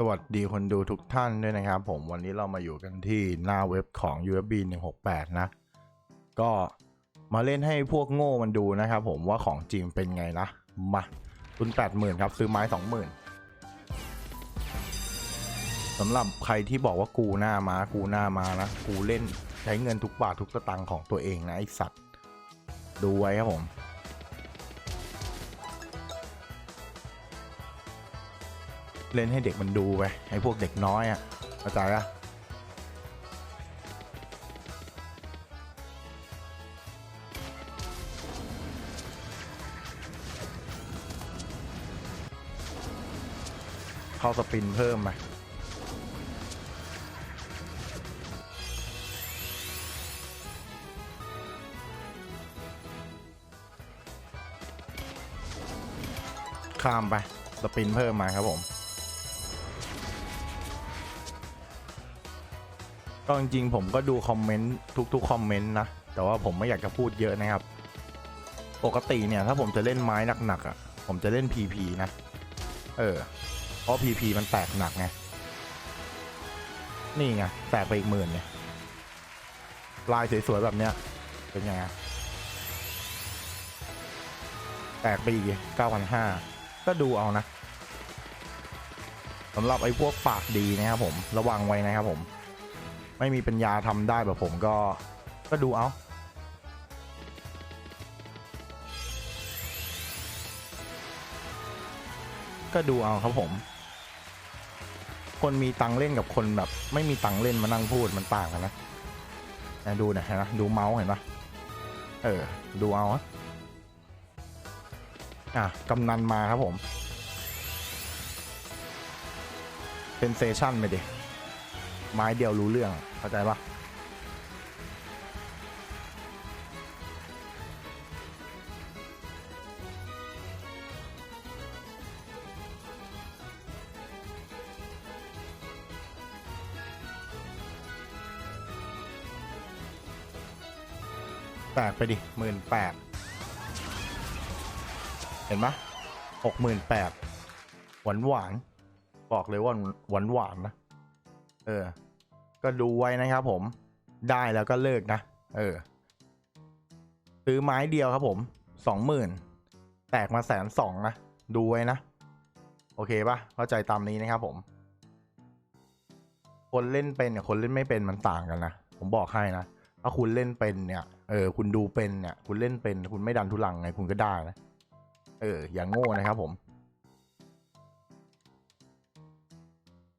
สวัสดีคนดูทุกท่านด้วยนะครับ ผมวันนี้เรามาอยู่กันที่หน้าเว็บของ USB 168 นะ ก็มาเล่นให้พวกโง่มันดูนะครับผมว่าของจริงเป็นไงนะ มาทุน80,000 ครับ ซื้อไม้ 20,000สำหรับใครที่บอกว่ากูหน้ามา กูหน้ามานะ กูเล่นใช้เงินทุกบาททุกสตางค์ของตัวเองนะไอสัตว์ ดูไว้ครับผม เล่นให้เด็กมันดูไปให้พวกเด็กน้อยอะ่ะเข้าใจอะเข้าสปินเพิ่มไหมข้ามไป สปินเพิ่มมาครับผม ก็จริงๆผมก็ดูคอมเมนต์ทุกๆคอมเมนต์นะ แต่ว่าผมไม่อยากจะพูดเยอะนะครับ ปกติเนี่ยถ้าผมจะเล่นไม้หนักๆอะ่ะ ผมจะเล่น PP นะ เออ เพราะ PP มันแตกหนักไง นี่ไงแตกไปอีกหมื่นเนี่ย ลายสวยๆแบบเนี้ย เป็นยังไง แตกไปอีกเก้าพันห้าก็ดูเอานะสำหรับไอ้พวกปากดีนะครับผม ระวังไว้นะครับผม ไม่มีปัญญาทำได้แบบผมก็ก็ดูเอาก็ดูเอาครับผม คนมีตังเล่นกับคนแบบ ไม่มีตังเล่นมานั่งพูดมันต่างกันนะดูนะเห็นไหมดูเมาส์เห็นปะเออ ดูเอาอะอะกำนันมาครับผม เป็นเซชั่นไปดิ ไม้เดียวรู้เรื่อง เข้าใจปะแตกไปดิหมื่นแปดเห็นปะหกหมื่นแปดหวานหวานบอกเลยว่าหวานหวานนะ เออ ก็ดูไว้นะครับผมได้แล้วก็เลิกนะ เออ ซื้อไม้เดียวครับผมสองหมื่นแตกมาแสนสองนะ ดูไว้นะ โอเคปะเข้าใจตามนี้นะครับผม คนเล่นเป็นกับคนเล่นไม่เป็นมันต่างกันนะ ผมบอกให้นะ ถ้าคุณเล่นเป็นเนี่ย เออ คุณดูเป็นเนี่ย คุณเล่นเป็น คุณไม่ดันทุลังไง คุณก็ได้นะ เออ อย่างโง่นะครับผม